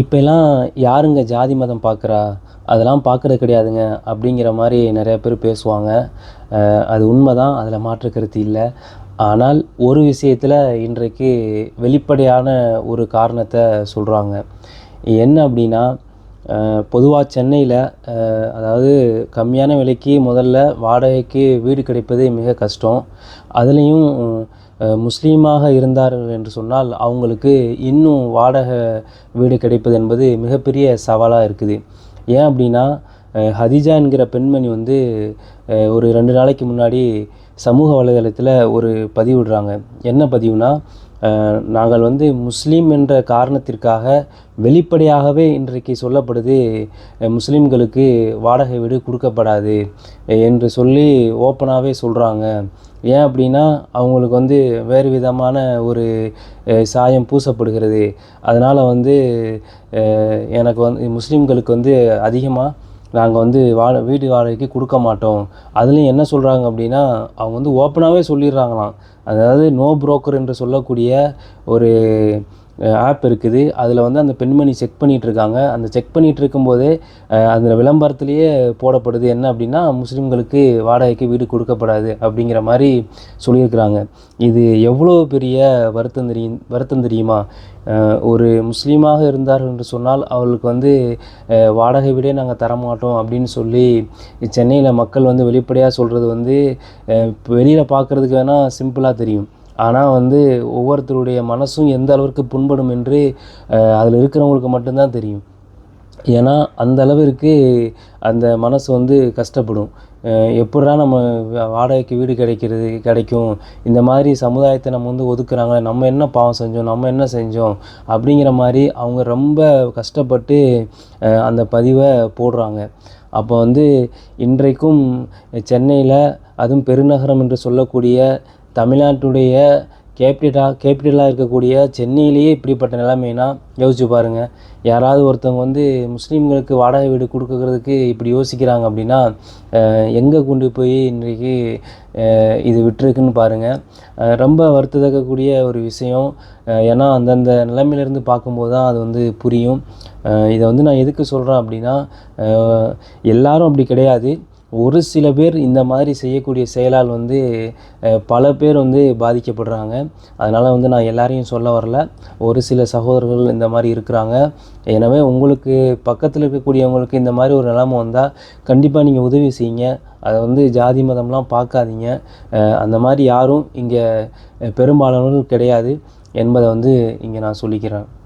இப்போலாம் யாருங்க ஜாதி மதம் பார்க்குறா? அதெல்லாம் பார்க்குறது கிடையாதுங்க அப்படிங்கிற மாதிரி நிறைய பேர் பேசுவாங்க. அது உண்மை தான் அதில் மாற்று கருத்து இல்லை. ஆனால் ஒரு விஷயத்தில் இன்றைக்கு வெளிப்படையான ஒரு காரணத்தை சொல்கிறாங்க என்ன அப்படின்னா பொதுவாக சென்னையில் அதாவது கம்மியான விலைக்கு முதல்ல வாடகைக்கு வீடு கிடைப்பது மிக கஷ்டம். அதுலேயும் முஸ்லீமாக இருந்தார்கள் என்று சொன்னால் அவங்களுக்கு இன்னும் வாடகை வீடு கிடைப்பது என்பது மிகப்பெரிய சவாலாக இருக்குது. ஏன் அப்படின்னா ஹதிஜா என்கிற பெண்மணி வந்து ஒரு ரெண்டு நாளைக்கு முன்னாடி சமூக வலைதளத்தில் ஒரு பதிவிடுறாங்க என்ன பதிவுனா நாங்கள் வந்து முஸ்லீம் என்ற காரணத்திற்காக வெளிப்படையாகவே இன்றைக்கு சொல்லப்படுது முஸ்லீம்களுக்கு வாடகை வீடு கொடுக்கப்படாது என்று சொல்லி ஓப்பனாகவே சொல்கிறாங்க ஏன் அப்படின்னா அவங்களுக்கு வந்து வேறு விதமான ஒரு சாயம் பூசப்படுகிறது. அதனால் வந்து எனக்கு வந்து முஸ்லீம்களுக்கு வந்து அதிகமாக நாங்கள் வந்து வாட வீடு வாடகைக்கு கொடுக்க மாட்டோம். அதுலேயும் என்ன சொல்கிறாங்க அப்படின்னா அவங்க வந்து ஓப்பனாகவே சொல்லிடுறாங்களாம். அதாவது நோ புரோக்கர் என்று சொல்லக்கூடிய ஒரு ஆப் இருக்குது. அதில் வந்து அந்த பெண்மணி செக் பண்ணிகிட்ருக்காங்க அந்த செக் பண்ணிகிட்டு இருக்கும்போதே அந்த விளம்பரத்துலேயே போடப்படுது. என்ன அப்படின்னா முஸ்லீம்களுக்கு வாடகைக்கு வீடு கொடுக்கப்படாது அப்படிங்கிற மாதிரி சொல்லியிருக்கிறாங்க. இது எவ்வளோ பெரிய வருத்தம் தெரியும் வருத்தம் தெரியுமா? ஒரு முஸ்லீமாக இருந்தார்கள் என்று சொன்னால் அவர்களுக்கு வந்து வாடகை வீடே நாங்கள் தரமாட்டோம் அப்படின்னு சொல்லி சென்னையில் மக்கள் வந்து வெளிப்படையாக சொல்கிறது வந்து வெளியில் பார்க்குறதுக்கு வேணால் சிம்பிளாக தெரியும். ஆனால் வந்து ஒவ்வொருத்தருடைய மனசும் எந்த அளவிற்கு புண்படும் என்று அதில் இருக்கிறவங்களுக்கு மட்டும்தான் தெரியும். ஏன்னா அந்த அளவிற்கு அந்த மனசு வந்து கஷ்டப்படும். எப்படா நம்ம வாடகைக்கு வீடு கிடைக்கிறது கிடைக்கும்? இந்த மாதிரி சமுதாயத்தை நம்ம வந்து ஒதுக்குறாங்க நம்ம என்ன பாவம் செஞ்சோம் நம்ம என்ன செஞ்சோம்? அப்படிங்கிற மாதிரி அவங்க ரொம்ப கஷ்டப்பட்டு அந்த பதிவை போடுறாங்க. அப்போ வந்து இன்றைக்கும் சென்னையில் அதுவும் பெருநகரம் என்று சொல்லக்கூடிய தமிழ்நாட்டுடைய கேபிட்டலாக கேபிட்டலாக இருக்கக்கூடிய சென்னையிலேயே இப்படிப்பட்ட நிலைமைனா யோசிச்சு பாருங்கள் யாராவது ஒருத்தவங்க வந்து முஸ்லீம்களுக்கு வாடகை வீடு கொடுக்குறதுக்கு இப்படி யோசிக்கிறாங்க அப்படின்னா எங்கே கொண்டு போய் இன்றைக்கு இது விட்டுருக்குன்னு பாருங்கள் ரொம்ப வருத்தத்தக்கக்கூடிய ஒரு விஷயம். ஏன்னா அந்தந்த நிலைமையிலேருந்து பார்க்கும்போது தான் அது வந்து புரியும். இதை வந்து நான் எதுக்கு சொல்கிறேன் அப்படின்னா எல்லாரும் அப்படி கிடையாது. ஒரு சில பேர் இந்த மாதிரி செய்யக்கூடிய செயலால் வந்து பல பேர் வந்து பாதிக்கப்படுறாங்க. அதனால் வந்து நான் எல்லாரையும் சொல்ல வரல. ஒரு சில சகோதரர்கள் இந்த மாதிரி இருக்கிறாங்க. எனவே உங்களுக்கு பக்கத்தில் இருக்கக்கூடியவங்களுக்கு இந்த மாதிரி ஒரு நிலமை வந்தால் கண்டிப்பாக நீங்கள் உதவி செய்யுங்க. அதை வந்து ஜாதி மதம்லாம் பார்க்காதீங்க. அந்த மாதிரி யாரும் இங்கே பெரும்பாலானவர்கள் கிடையாது என்பதை வந்து இங்கே நான் சொல்லிக்கிறேன்.